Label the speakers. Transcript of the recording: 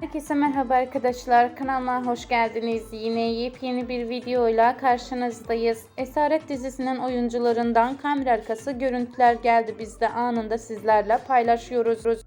Speaker 1: Herkese merhaba arkadaşlar. Kanalıma hoş geldiniz. Yine yepyeni bir videoyla karşınızdayız. Esaret dizisinin oyuncularından kamera arkası görüntüler geldi. Biz de anında sizlerle paylaşıyoruz.